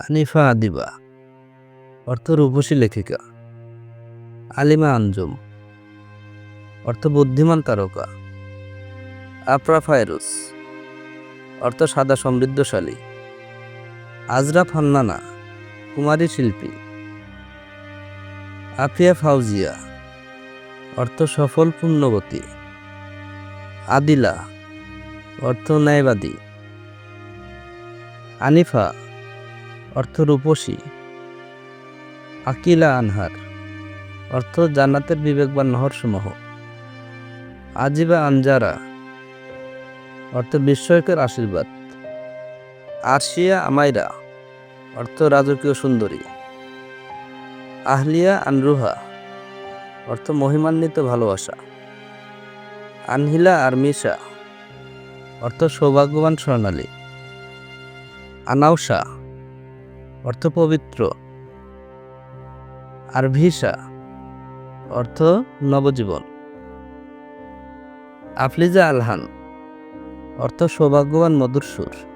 হানিফা আদিবা, অর্থ রূপসী লেখিকা। আলিমা আঞ্জুম, অর্থ বুদ্ধিমান তারকা। আফরা ফায়রুস, অর্থ সাদা সমৃদ্ধশালী। আজরাফ হান্নানা কুমারী শিল্পী। আফিয়া ফাউজিয়া, অর্থ সফল পুণ্যবতী। আদিলা, অর্থ ন্যায়বাদী। আনিফা অর্থ রূপসী আকিলা আনহার। অর্থ জান্নাতের বিবেক বা নহরসমূহ। আজিবা আনজারা। অর্থ বিস্ময়কের আশীর্বাদ। আরশিয়া আমাইরা। অর্থ রাজকীয় সুন্দরী। আহলিয়া আনরুহা। অর্থ মহিমান্বিত ভালোবাসা। আনহিলা আরমিশা। অর্থ সৌভাগ্যবান স্বর্ণালী। আনাউসা অর্থ পবিত্র। আর ভিসা অর্থ নবজীবন। আফলিজা আলহান অর্থ সৌভাগ্যবান মধুর সুর।